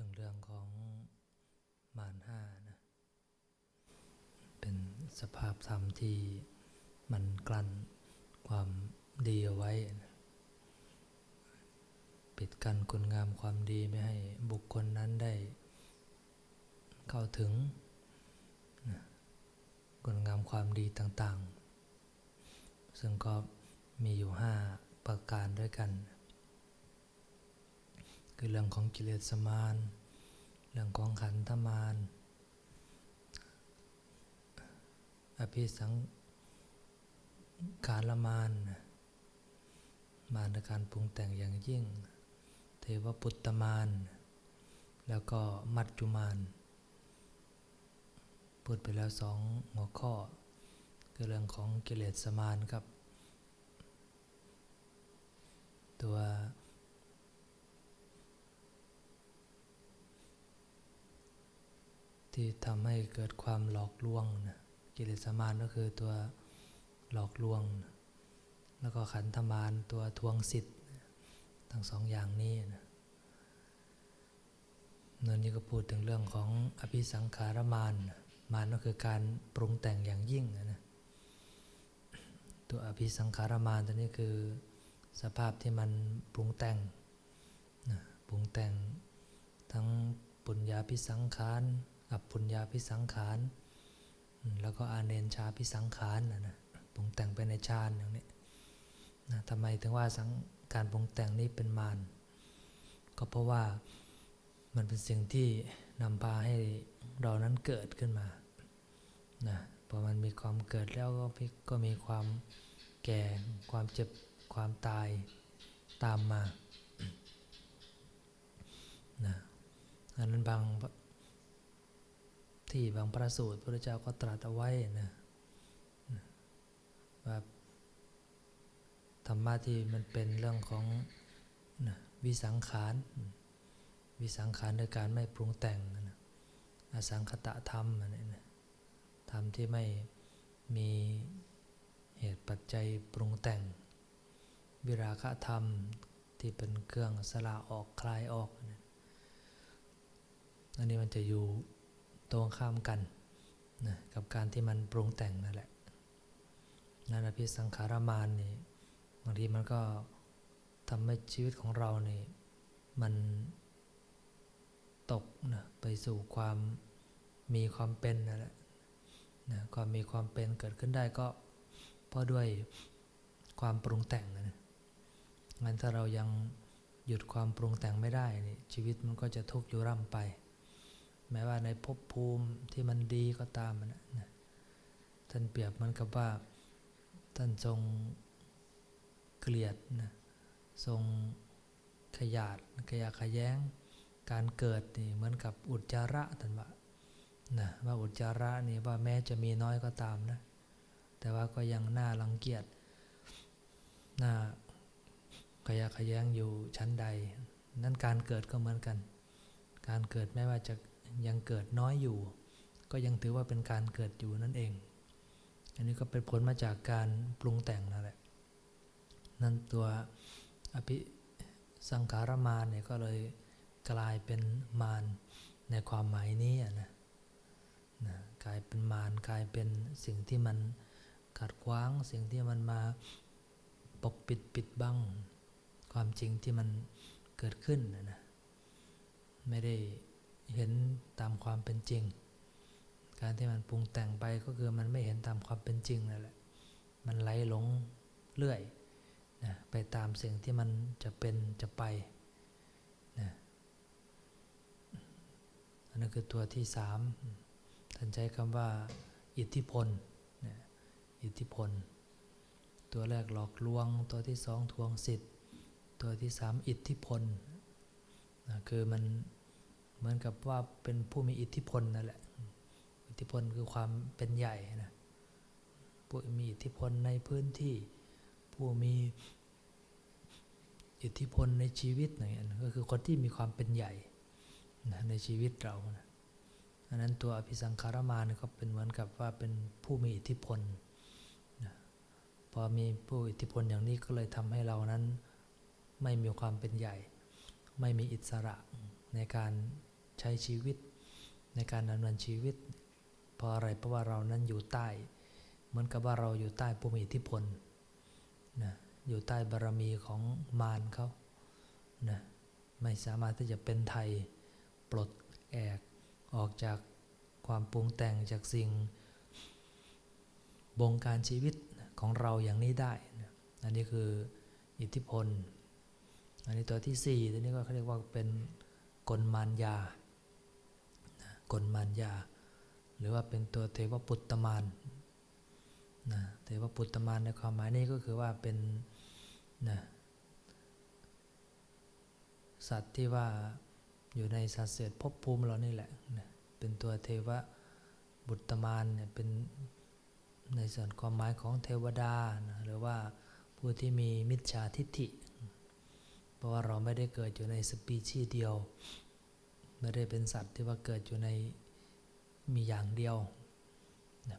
ถึงเรื่องของมารห้านะ เป็นสภาพธรรมที่มันกลั่นความดีเอาไว้นะปิดกั้นคุณงามความดีไม่ให้บุคคลนั้นได้เข้าถึงนะคุณงามความดีต่างๆ ซึ่งก็มีอยู่ห้าประการด้วยกัน คือเรื่องของกิเลสมารเรื่องของขันธมารอภิสังขารมานมารในการปรุงแต่งอย่างยิ่ง เทวปุตตมานแล้วก็มัจจุมานพูดไปแล้วสองหัวข้อ คือเรื่องของกิเลสมารครับ ตัว ที่ทำให้เกิดความหลอกลวงนะกิเลสมารก็คือตัวหลอกลวงนะแล้วก็ขันธมารตัวทวงสิทธิ์ทั้งสองอย่างนี้นะนนนี้ก็พูดถึงเรื่องของอภิสังขารมารนมารก็คือการปรุงแต่งอย่างยิ่งนะนะตัวอภิสังขารมารตัวนี้คือสภาพที่มันปรุงแต่งนะปรุงแต่งทั้งปุญญาพิสังขาร กับปุญญาพิสังขาร แล้วก็อาเนนชาพิสังขารนะนะปรุงแต่งไปในฌานอย่างนี้นะทำไมถึงว่าสังการปรุงแต่งนี้เป็นมาร ก็เพราะว่ามันเป็นสิ่งที่นำพาให้เรานั้นเกิดขึ้นมานะพอมันมีความเกิดแล้วก็ก็มีความแก่ ความเจ็บ ความตายตามมานะอันนั้นบาง ที่บางพระสูตรพระเจ้าก็ตรัสเอาไว้นะว่าธรรมะที่มันเป็นเรื่องของนะวิสังขาร วิสังขารโดยการไม่ปรุงแต่งนะอสังคตะธรรมอันนี้นะธรรมที่ไม่มีเหตุปัจจัยปรุงแต่ง วิราคะธรรมที่เป็นเครื่องสละออกคลายออกนะอันนี้มันจะอยู่ ตรงข้ามกันนะกับการที่มันปรุงแต่งนั่นแหละนั่นอภิสังขารมานนี่บางทีมันก็ทำให้ชีวิตของเราเนี่มันตกนะไปสู่ความมีความเป็นนั่นแหละนะความมีความเป็นเกิดขึ้นได้ก็เพราะด้วยความปรุงแต่งนะงั้นถ้าเรายังหยุดความปรุงแต่งไม่ได้นี่ชีวิตมันก็จะทุกข์อยู่ร่ำไป แม้ว่าในภพภูมิที่มันดีก็ตามนะนะท่านเปรียบมันกับว่าท่านทรงเกลียดนะทรงขยาดขยะขยแย้งการเกิดนี่เหมือนกับอุจจาระท่านว่านะว่าอุจจาระนี่ว่าแม้จะมีน้อยก็ตามนะแต่ว่าก็ยังน่ารังเกียจน่าขยะขยแย้งอยู่ชั้นใด นั้นการเกิดก็เหมือนกัน การเกิดไม่ว่าจะ ยังเกิดน้อยอยู่ ก็ยังถือว่าเป็นการเกิดอยู่นั่นเอง อันนี้ก็เป็นผลมาจากการปรุงแต่งนั่นแหละ นั่นตัวอภิสังขารมารเนี่ยก็เลยกลายเป็นมารในความหมายนี้นะนะกลายเป็นมารกลายเป็นสิ่งที่มันขัดขวางสิ่งที่มันมาปกปิดปิดบังความจริงที่มันเกิดขึ้นนะนะไม่ได้ เห็นตามความเป็นจริง การที่มันปรุงแต่งไปก็คือมันไม่เห็นตามความเป็นจริงนั่นแหละ มันไหลหลงเรื่อยนะไปตามสิ่งที่มันจะเป็นจะไปนะอันนั้นคือตัวที่สามท่านใช้คำว่าอิทธิพลนะอิทธิพล ตัวแรกหลอกลวง ตัวที่สองทวงสิทธิ์ ตัวที่สามอิทธิพลนะคือมัน เหมือนกับว่าเป็นผู้มีอิทธิพลนั่นแหละ อิทธิพลคือความเป็นใหญ่นะผู้มีอิทธิพลในพื้นที่ ผู้มีอิทธิพลในชีวิตอย่างเงี้ยก็คือคนที่มีความเป็นใหญ่นะในชีวิตเรานะอันนั้นตัวอภิสังขารมานก็เป็นเหมือนกับว่าเป็นผู้มีอิทธิพลนะพอมีผู้อิทธิพลอย่างนี้ก็เลยทำให้เรานั้นไม่มีความเป็นใหญ่ ไม่มีอิสระในการ ใช้ชีวิตในการดำเนินชีวิต เพราะอะไรเพราะว่าเรานั้นอยู่ใต้ เหมือนกับว่าเราอยู่ใต้ผู้มีอิทธิพลนะอยู่ใต้บารมีของมารเขานะไม่สามารถที่จะเป็นไทยปลดแอกออกจากความปรุงแต่งจากสิ่ง บงการชีวิตของเราอย่างนี้ได้นะอันนี้คืออิทธิพล อันนี้ตัวที่สี่ตัวนี้ก็เขาเรียกว่าเป็นกลมารยา กลมารยา หรือว่าเป็นตัวเทวปุตตมารนะเทวปุตตมารในความหมายนี้ก็คือว่าเป็นนะสัตว์ที่ว่าอยู่ในสัตว์เศษภพภูมิเรานี่แหละนะเป็นตัวเทวบุตรมารเนี่ยเป็นในส่วนความหมายของเทวดานะหรือว่าผู้ที่มีมิจฉาทิฏฐิ เพราะว่าเราไม่ได้เกิดอยู่ในสปีชีส์เดียว ไม่ได้เป็นสัตว์ที่ว่าเกิดอยู่ในมีอย่างเดียว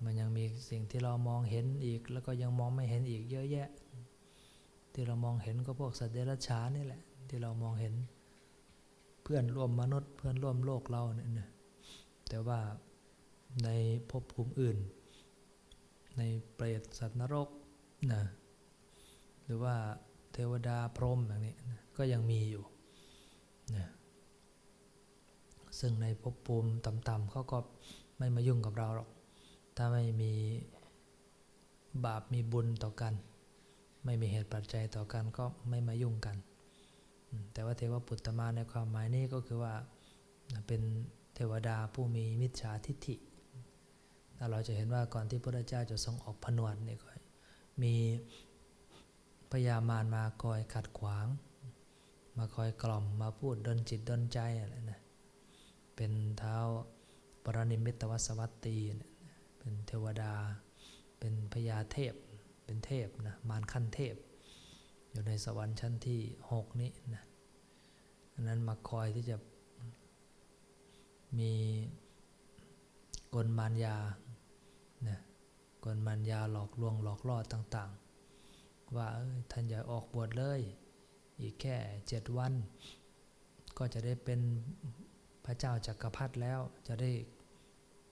มันยังมีสิ่งที่เรามองเห็นอีก แล้วก็ยังมองไม่เห็นอีกเยอะแยะ ที่เรามองเห็นก็พวกสัตว์เดรัจฉานนี่แหละ ที่เรามองเห็นเพื่อนร่วมมนุษย์เพื่อนร่วมโลกเราเนี่ยนะแต่ว่าในภพภูมิอื่น ในเปรตสัตว์นรกนะหรือว่าเทวดาพรหมอย่างนี้นะก็ยังมีอยู่นะ ซึ่งในภพภูมิต่ำๆเขาก็ไม่มายุ่งกับเราหรอก ถ้าไม่มีบาปมีบุญต่อกัน ไม่มีเหตุปัจจัยต่อกันก็ไม่มายุ่งกัน แต่ว่าเทวปุตตมาในความหมายนี้ก็คือว่าเป็นเทวดาผู้มีมิจฉาทิฏฐิเราจะเห็นว่าก่อนที่พระเจ้าจะทรงออกผนวดเนี่ยก็มีพญามารมาคอยขัดขวาง มาคอยกล่อมมาพูดดนจิตดนใจอะไรนะ เป็นเท้าปรนิมิตวสวัตตี เป็นเทวดา เป็นพญาเทพ เป็นเทพนะ มารขั้นเทพ อยู่ในสวรรค์ชั้นที่หกนี้นะอันนั้นมาคอยที่จะมีกลมารยานะกลมารยาหลอกลวงหลอกล่อต่างๆ ว่าท่านอย่าออกบวชเลย อีกแค่เจ็ดวัน ก็จะได้เป็น พระเจ้าจักรพรรดิแล้วจะได้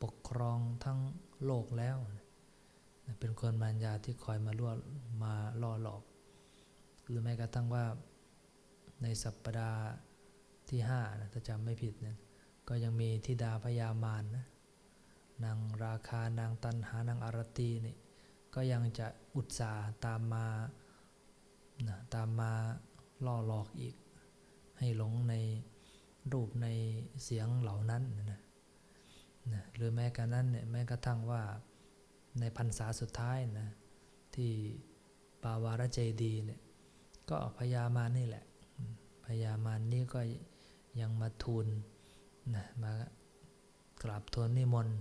ปกครองทั้งโลกแล้ว เป็นคนมารยาที่คอยมาล่วมาล่อหลอก หรือแม้กระทั่งว่าในสัปปดาห์ที่ห้านะถ้าจำไม่ผิดนะก็ยังมีธิดาพญามารนะนางราคานางตันหานางอารตีนี่ก็ยังจะอุตสาห์ตามมานะตามมาล่อหลอกอีก ให้หลงใน รูปในเสียงเหล่านั้นนะนะหรือแม้กระนั้นเนี่ยแม้กระทั่งว่าในพรรษาสุดท้ายนะที่ปาวารเจดีเนี่ยก็พญามารนี่แหละพญามารนี่ก็ยังมาทูลนะมากราบทูลนิมนต์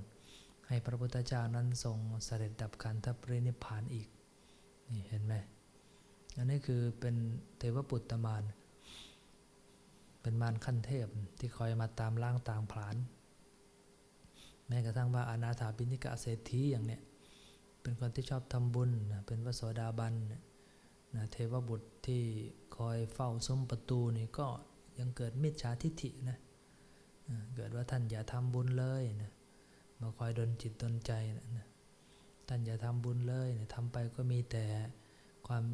ให้พระพุทธเจ้านั้นทรงเสด็จดับขันธปรินิพานอีกนี่เห็นไหมอันนี้คือเป็นเทวปุตตมาร เป็นมารขั้นเทพที่คอยมาตามล้างตามผลาญแม้กระทั่งว่าอนาถาบินิกะเศรษฐีอย่างเนี้ยเป็นคนที่ชอบทำบุญเป็นพระโสดาบันนะเทวบุตรที่คอยเฝ้าซุ้มประตูนี่ก็ยังเกิดมิจฉาทิฏฐินะเกิดว่าท่านอย่าทำบุญเลยนะมาคอยดนจิตดนใจนะนะท่านอย่าทำบุญเลยนะทำไปก็มีแต่ความ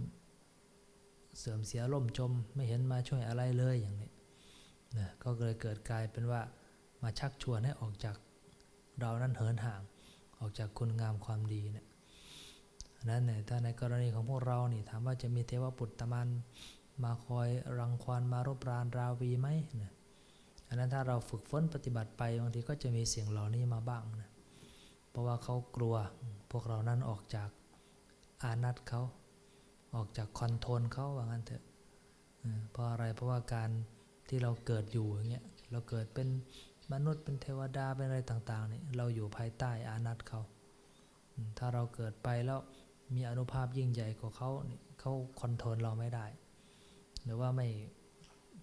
เสื่อมเสียล่มจมไม่เห็นมาช่วยอะไรเลยอย่างนี้ นะก็เลยเกิดกลายเป็นว่ามาชักชวนให้ออกจากเรานั้นเหินห่างออกจากคุณงามความดีเนะี่ยนั้นเนี่ยถ้าในกรณีของพวกเรานี่ถามว่าจะมีเทวปุตตมานมาคอยรังควานมารบรานราวีไหมนะอันนั้นถ้าเราฝึกฝนปฏิบัติไปบางทีก็จะมีเสียงเหล่านี้มาบ้างนะเพราะว่าเขากลัวพวกเรานั้นออกจากอานัตเขาออกจากคอนโทรลเขาว่างั้นเถอะเพราะอะไรเพราะว่าการ ที่เราเกิดอยู่อย่างเงี้ยเราเกิดเป็นมนุษย์เป็นเทวดาเป็นอะไรต่างๆนี่เราอยู่ภายใต้อานัตเขา ถ้าเราเกิดไปแล้วมีอนุภาพยิ่งใหญ่กว่าเขาเขาคอนโทรลเราไม่ได้ หรือว่าไม่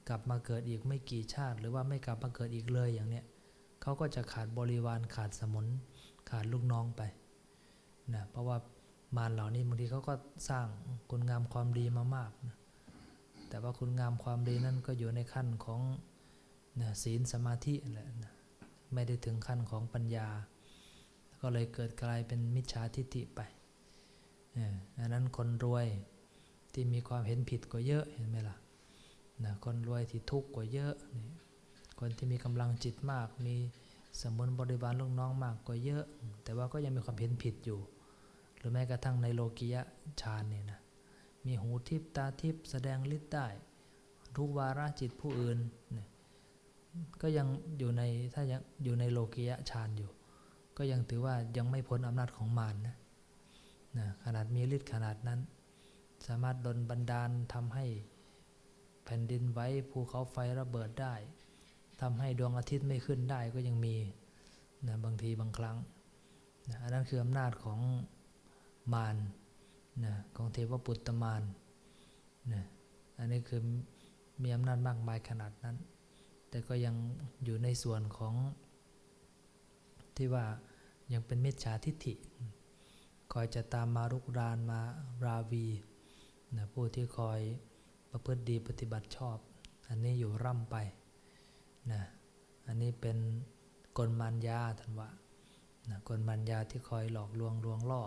กลับมาเกิดอีกไม่กี่ชาติ หรือว่าไม่กลับมาเกิดอีกเลยอย่างเนี้ยเขาก็จะขาดบริวารขาดสมุนขาดลูกน้องไปนะเพราะว่ามารเหล่านี้บางทีเขาก็สร้างคุณงามความดีมามากนะ แต่ว่าคุณงามความดีนั่นก็อยู่ในขั้นของนะศีลสมาธิแหละนะไม่ได้ถึงขั้นของปัญญา ก็เลยเกิดกลายเป็นมิจฉาทิฏฐิไปอันนั้นคนรวยที่มีความเห็นผิดก็เยอะเห็นไหมล่ะนะคนรวยที่ทุกข์ก็เยอะนี่คนที่มีกำลังจิตมาก มีสมุนบริบาลลูกน้องมากก็เยอะ แต่ว่าก็ยังมีความเห็นผิดอยู่ หรือแม้กระทั่งในโลกิยะฌานเนี่ยนะ มีหูทิพตาทิพแสดงฤทธิ์ได้ รู้วาระจิตผู้อื่นเนี่ยก็ยังอยู่ในถ้ายังอยู่ในโลกิยะฌานอยู่ ก็ยังถือว่ายังไม่พ้นอำนาจของมารนนะนะขนาดมีฤทธิ์ขนาดนั้น สามารถดลบันดาลทำให้แผ่นดินไหวภูเขาไฟระเบิดได้ทำให้ดวงอาทิตย์ไม่ขึ้นได้ก็ยังมีนะบางทีบางครั้งนะอันนั้นคืออำนาจของมาร นะของเทวปุตตมารนะอันนี้คือมีอำนาจมากมายขนาดนั้น แต่ก็ยังอยู่ในส่วนของที่ว่ายังเป็นมิจฉาทิฏฐิ คอยจะตามมารุกรานมาราวีนะผู้ที่คอยประพฤติดีปฏิบัติชอบ อันนี้อยู่ร่ำไปนะอันนี้เป็นกลมารยาท่านว่านะกลมารยาที่คอยหลอกลวงลวงล่อ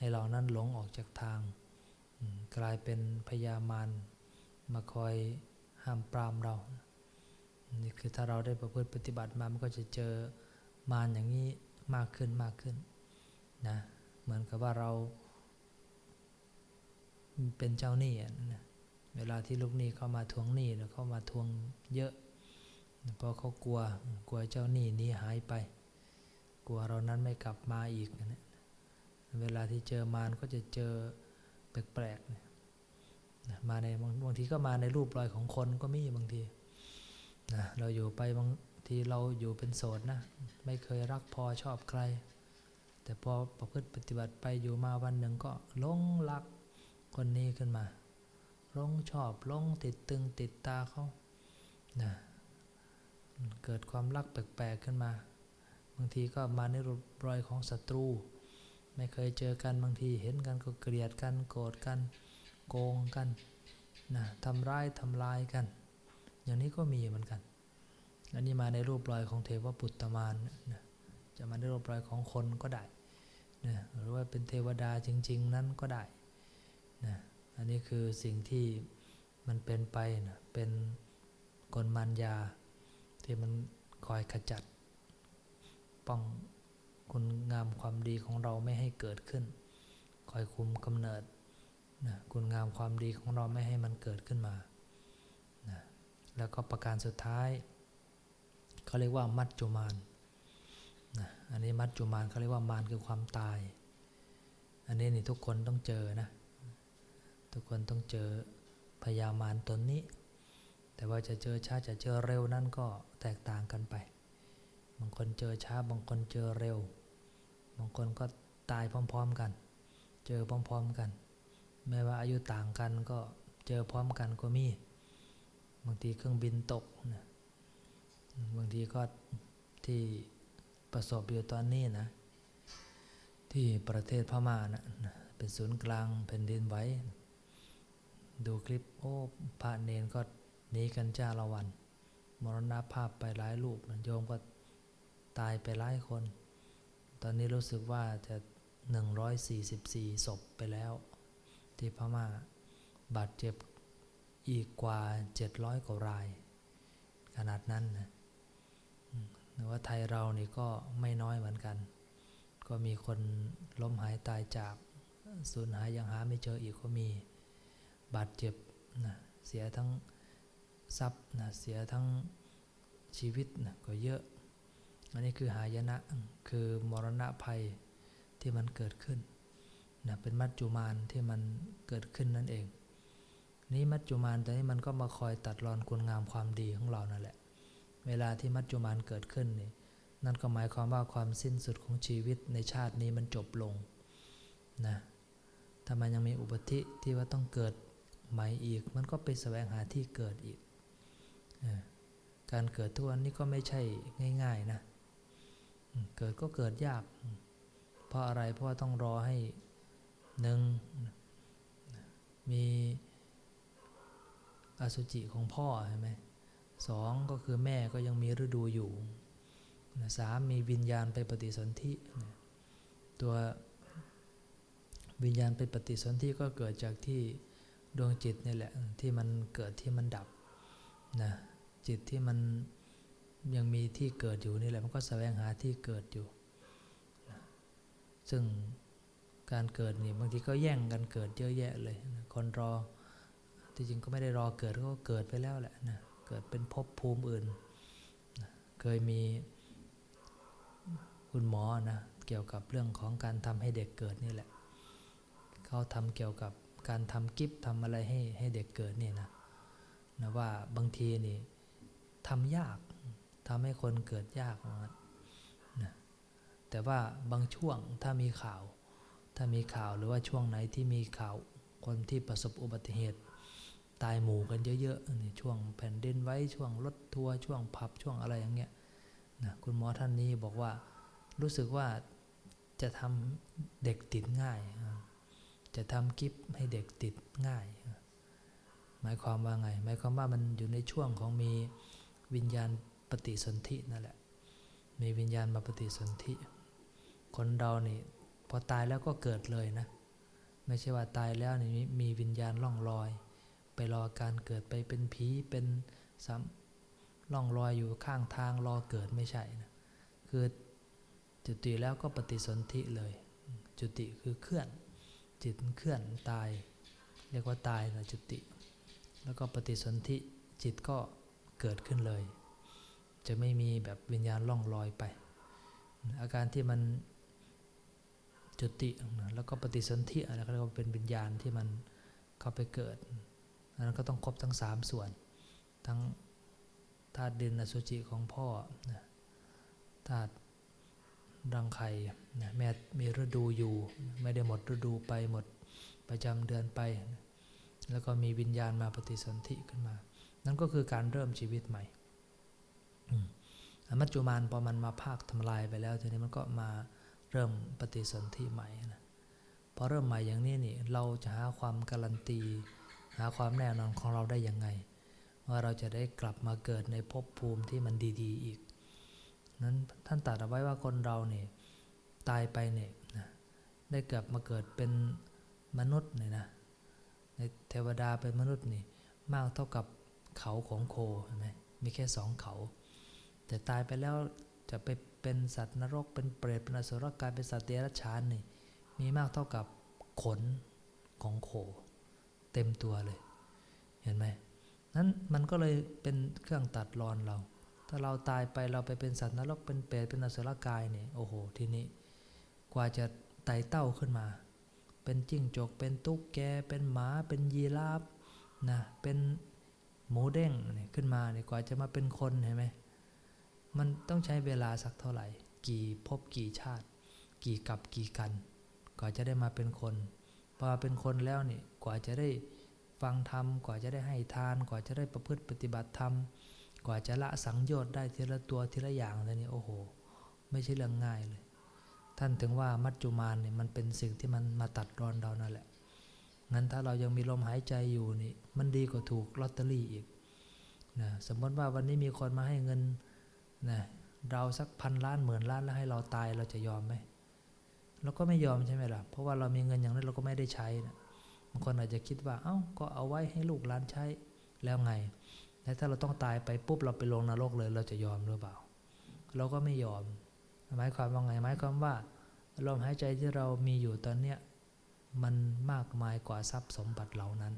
ให้เรานั้นหลงออกจากทาง กลายเป็นพยามารมาคอยห้ามปรามเรา นี่คือถ้าเราได้ประพฤติปฏิบัติมา มันก็จะเจอมารอย่างนี้มากขึ้นมากขึ้นนะ เหมือนกับว่าเราเป็นเจ้าหนี้นะเวลาที่ลูกหนี้เข้ามาทวงหนี้แล้วเข้ามาทวงเยอะ เพราะเขากลัว กลัวเจ้าหนี้หนี้หายไป กลัวเรานั้นไม่กลับมาอีกนะ เวลาที่เจอมารก็จะเจอแปลกๆเนี่ยมาในบางบางทีก็มาในรูปรอยของคนก็มีบางทีนะเราอยู่ไปบางทีเราอยู่เป็นโสดนะไม่เคยรักพอชอบใคร แต่พอประพฤติปฏิบัติไปอยู่มาวันหนึ่งก็ลงรักคนนี้ขึ้นมาลงชอบลงติดตึงติดตาเขานะเกิดความรักแปลกๆขึ้นมา บางทีก็มาในรูปรอยของศัตรู ไม่เคยเจอกันบางทีเห็นกันก็เกลียดกันโกรธกันโกงกันนะทำร้ายทำลายกัน อย่างนี้ก็มีเหมือนกันอันนี้มาในรูปรอยของเทวปุตตมารนะจะมาในรูปรอยของคนก็ได้นะหรือว่าเป็นเทวดาจริง ๆ นั้นก็ได้นะอันนี้คือสิ่งที่มันเป็นไปนะเป็นกลมันยาที่มันคอยขจัดป้อง คุณงามความดีของเราไม่ให้เกิดขึ้น คอยคุมกำเนิดนะคุณงามความดีของเราไม่ให้มันเกิดขึ้นมานะแล้วก็ประการสุดท้ายเขาเรียกว่ามัจจุมานนะอันนี้มัจจุมานเขาเรียกว่ามารคือความตาย อันนี้นี่ทุกคนต้องเจอนะ ทุกคนต้องเจอพยามารตนนี้ แต่ว่าจะเจอช้าจะเจอเร็วนั่นก็แตกต่างกันไป บางคนเจอช้าบางคนเจอเร็ว บางคนก็ตายพร้อม ๆกัน เจอพร้อม ๆกัน แม้ว่าอายุต่างกันก็เจอพร้อมกันก็มี บางทีเครื่องบินตกนะบางทีก็ที่ประสบอยู่ตอนนี้นะ ที่ประเทศพม่านะเป็นศูนย์กลางแผ่นดินไหวดูคลิปโอ้พระเนนก็หนีกันจ้าละวัน มรณภาพไปหลายรูปโยมก็ตายไปหลายคน ตอนนี้รู้สึกว่าจะ 144 ศพไปแล้ว ที่พม่าบาดเจ็บอีกกว่า 700 กว่าราย ขนาดนั้นนะหรือว่าไทยเรานี่ก็ไม่น้อยเหมือนกัน ก็มีคนล้มหายตายจากสูญหายยังหาไม่เจออีกก็มีบาดเจ็บนะเสียทั้งทรัพย์นะเสียทั้งชีวิตนะก็เยอะ อันนี้คือหายนะคือมรณะภัยที่มันเกิดขึ้นนะเป็นมัจจุมานที่มันเกิดขึ้นนั่นเอง นี้มัจจุมานแต่นี้มันก็มาคอยตัดรอนคุณงามความดีของเรานั่นแหละ เวลาที่มัจจุมานเกิดขึ้นนี่นั่นก็หมายความว่าความสิ้นสุดของชีวิตในชาตินี้มันจบลงนะถ้ามันยังมีอุปธิที่ว่าต้องเกิดใหม่อีก มันก็ไปแสวงหาที่เกิดอีก การเกิดทุกวันนี้ก็ไม่ใช่ง่าย ๆนะ เกิดก็เกิดยาก เพราะอะไรเพราะว่าต้องรอให้หนึ่งมีอสุจิของพ่อใช่ไหมสองก็คือแม่ก็ยังมีฤดูอยู่สามมีวิญญาณไปปฏิสนธิตัววิญญาณไปปฏิสนธิก็เกิดจากที่ดวงจิตนี่แหละที่มันเกิดที่มันดับนะจิตที่มัน ยังมีที่เกิดอยู่นี่แหละมันก็แสวงหาที่เกิดอยู่ ซึ่งการเกิดนี่บางทีก็แย่งกันเกิดเยอะแยะเลยนะคนรอที่จริงก็ไม่ได้รอเกิดก็เกิดไปแล้วแหละนะเกิดเป็นภพภูมิอื่นนะเคยมีคุณหมอนะเกี่ยวกับเรื่องของการทำให้เด็กเกิดนี่แหละเขาทำเกี่ยวกับการทำกิฟทำอะไรให้ให้เด็กเกิดนี่นะนะว่าบางทีนี่ทำยาก ทำให้คนเกิดยากนะแต่ว่าบางช่วงถ้ามีข่าว ถ้ามีข่าวหรือว่าช่วงไหนที่มีข่าวคนที่ประสบอุบัติเหตุ ตายหมู่กันเยอะๆนี่ช่วงแผ่นดินไหว้ช่วงรถทัวร์ช่วงผับช่วงอะไรอย่างเงี้ยนะคุณหมอท่านนี้บอกว่ารู้สึกว่าจะทำเด็กติดง่าย จะทำกิฟให้เด็กติดง่าย หมายความว่าไง หมายความว่ามันอยู่ในช่วงของมีวิญญาณ ปฏิสนธินั่นแหละ มีวิญญาณมาปฏิสนธิ คนเรานี่พอตายแล้วก็เกิดเลยนะ ไม่ใช่ว่าตายแล้วนี่มีมีวิญญาณล่องลอย ไปรอการเกิดไปเป็นผีเป็นซ้ำล่องลอยอยู่ข้างทางรอเกิดไม่ใช่นะ คือจุติแล้วก็ปฏิสนธิเลย จุติคือเคลื่อน จิตเคลื่อนตาย เรียกว่าตายนะจุติ แล้วก็ปฏิสนธิจิตก็เกิดขึ้นเลย จะไม่มีแบบวิญญาณล่องลอยไป อาการที่มันจุติแล้วก็ปฏิสนธิอะไรก็เรียกว่าเป็นวิญญาณที่มันเข้าไปเกิดอันนั้นก็ต้องครบทั้งสามส่วน ทั้งธาตุดินอสุจิของพ่อธาตุรังไข่แม่มีฤดูอยู่ ไม่ได้หมดฤดูไปหมดประจำเดือนไป แล้วก็มีวิญญาณมาปฏิสนธิขึ้นมา นั่นก็คือการเริ่มชีวิตใหม่ มัจจุมานพอมันมาภาคทำลายไปแล้วทีนี้มันก็มาเริ่มปฏิสนธิใหม่นะพอเริ่มใหม่อย่างนี้นี่เราจะหาความการันตี หาความแน่นอนของเราได้ยังไง ว่าเราจะได้กลับมาเกิดในภพภูมิที่มันดีๆอีก นั้นท่านตรัสเอาไว้ว่าคนเราเนี่ยตายไปเนี่ยนะได้กลับมาเกิดเป็นมนุษย์เนี่ยนะในเทวดาเป็นมนุษย์นี่มากเท่ากับเขาของโคเห็นไหมมีแค่สองเขา แต่ตายไปแล้วจะไปเป็นสัตว์นรกเป็นเปรตเป็นอสุรกายเป็นสัตว์เดรัจฉานนี่มีมากเท่ากับขนของโค เต็มตัวเลย เห็นไหมนั้นมันก็เลยเป็นเครื่องตัดรอนเรา ถ้าเราตายไปเราไปเป็นสัตว์นรกเป็นเปรตเป็นอสุรกายนี่โอ้โหทีนี้ กว่าจะไต่เต้าขึ้นมา เป็นจิ้งจกเป็นตุ๊กแกเป็นหมาเป็นยีราฟนะเป็นหมูเด้งนี่ขึ้นมาเนี่ยกว่าจะมาเป็นคนเห็นไหม มันต้องใช้เวลาสักเท่าไหร่ กี่ภพกี่ชาติ กี่กับกี่กันกว่าจะได้มาเป็นคนพอเป็นคนแล้วนี่กว่าจะได้ฟังธรรมกว่าจะได้ให้ทาน กว่าจะได้ประพฤติปฏิบัติธรรมกว่าจะละสังโยชน์ได้ทีละตัวทีละอย่างเลยนี่โอ้โห ไม่ใช่เรื่องง่ายเลย ท่านถึงว่ามัจจุมานเนี่ยมันเป็นสิ่งที่มันมาตัดรอนเรานั่นแหละงั้นถ้าเรายังมีลมหายใจอยู่นี่มันดีกว่าถูกลอตเตอรี่อีกนะสมมติว่าวันนี้มีคนมาให้เงิน นะเราสักพันล้านหมื่นล้านแล้วให้เราตายเราจะยอมไหมเราก็ไม่ยอมใช่ไหมล่ะ เพราะว่าเรามีเงินอย่างนั้นเราก็ไม่ได้ใช้นะบางคนอาจจะคิดว่า เอา้า ก็เอาไว้ให้ลูกหลานใช้แล้วไง และถ้าเราต้องตายไปปุ๊บเราไปลงนรกเลย เราจะยอมหรือเปล่า เราก็ไม่ยอม หมายความว่าไง หมายความว่าลมหายใจที่เรามีอยู่ตอนเนี้ยมันมากมายกว่าทรัพย์สมบัติเหล่านั้น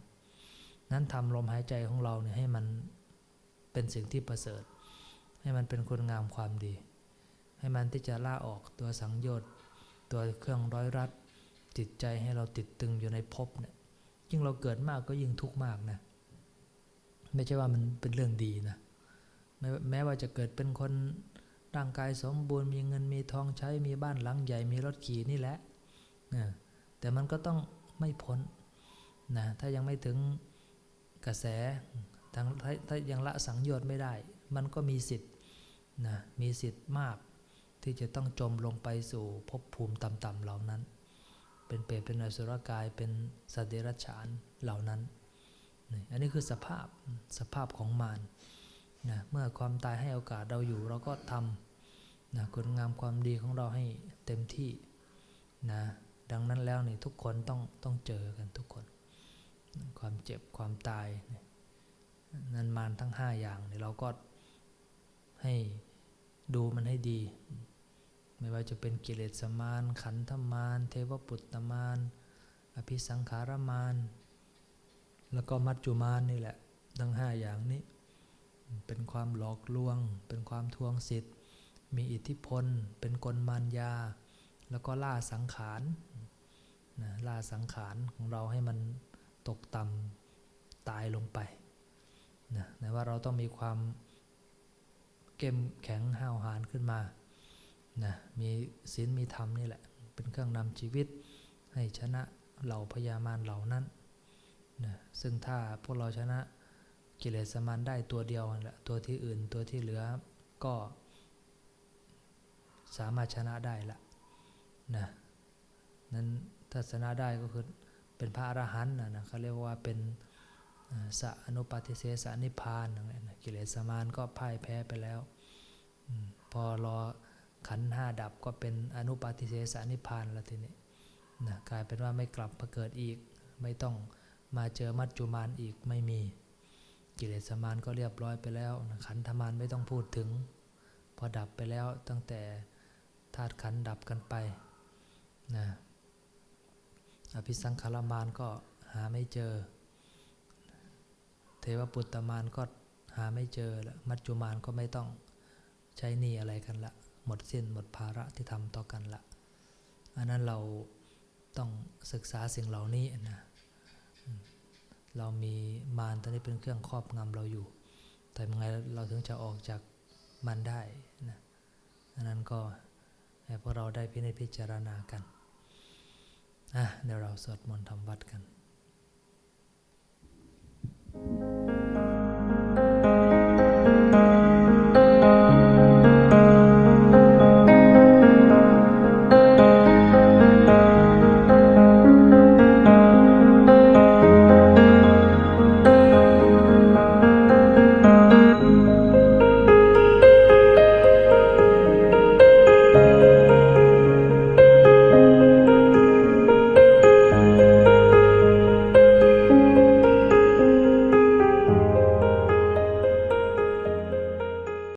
นั้นทำลมหายใจของเราเนี่ยให้มันเป็นสิ่งที่ประเสริฐ ให้มันเป็นคุณงามความดี ให้มันที่จะล่าออกตัวสังโยชน์ตัวเครื่องร้อยรัดจิตใจให้เราติดตึงอยู่ในภพเนี่ยยิ่งเราเกิดมากก็ยิ่งทุกข์มากนะไม่ใช่ว่ามันเป็นเรื่องดีนะแมแม้ว่าจะเกิดเป็นคนร่างกายสมบูรณ์มีเงินมีทองใช้มีบ้านหลังใหญ่มีรถขี่นี่แหละนะแต่มันก็ต้องไม่พ้นนะถ้ายังไม่ถึงกระแสทางถ้ายังละสังโยชน์ไม่ได้ มันก็มีสิทธิ์ นะมีสิทธิ์มากที่จะต้องจมลงไปสู่ภพภูมิต่ำๆเหล่านั้น เป็นเปรตเป็นอสุรกายเป็นสัตว์เดรัจฉานเหล่านั้น อันนี้คือสภาพสภาพของมารนะเมื่อความตายให้โอกาสเราอยู่เราก็ทำนะคุณงามความดีของเราให้เต็มที่นะดังนั้นแล้วนี่ทุกคนต้องต้องเจอกันทุกคน ความเจ็บความตายนี่นมานทั้งห้าอย่างเนี่ยเราก็ ให้ดูมันให้ดี ไม่ว่าจะเป็นกิเลสมาน ขันธมาน เทวปุตตมาน อภิสังขารมาน แล้วก็มัจจุมานนี่แหละทั้งห้าอย่างนี้ เป็นความหลอกลวง เป็นความทวงสิทธิ์ มีอิทธิพล เป็นกลมารยา แล้วก็ล่าสังขารนะล่าสังขารของเราให้มันตกต่ำตายลงไปนะว่าเราต้องมีความ เข้มแข็งห้าวหาญขึ้นมานะมีศีลมีธรรมนี่แหละ เป็นเครื่องนำชีวิตให้ชนะเหล่าพยามารเหล่านั้นนะซึ่งถ้าพวกเราชนะกิเลสมารได้ตัวเดียวนั่แหละตัวที่อื่นตัวที่เหลือก็สามารถชนะได้ละนะนั้นถ้าชนะได้ก็คือเป็นพระอรหันต์นะนะเขาเรียกว่าเป็นอ่าสะอนุปาทิเสสนิพานอย่างเงี้ยนะกิเลสมารก็พ่ายแพ้ไปแล้ว พอรอขันห้าดับก็เป็นอนุปาทิเสสนิพานแล้วทีนี้นะกลายเป็นว่าไม่กลับมาเกิดอีก ไม่ต้องมาเจอมัจจุมานอีกไม่มี กิเลสมารก็เรียบร้อยไปแล้วนะขันธมารไม่ต้องพูดถึง พอดับไปแล้วตั้งแต่ธาตุขันดับกันไปนะอภิสังขารมารก็หาไม่เจอ เทวปุตตมารก็หาไม่เจอและมัจจุมารก็ไม่ต้อง ใช้หนี้อะไรกันละ หมดสิ้นหมดภาระที่ทำต่อกันละอันนั้นเราต้องศึกษาสิ่งเหล่านี้นะเรามีมารตอนนี้เป็นเครื่องครอบงำเราอยู่ แต่ยังไงเราถึงจะออกจากมันได้นะอันนั้นก็ให้พวกเราได้พิจพิจารณากันอะเดี๋ยวเราสวดมนต์ทำวัดกัน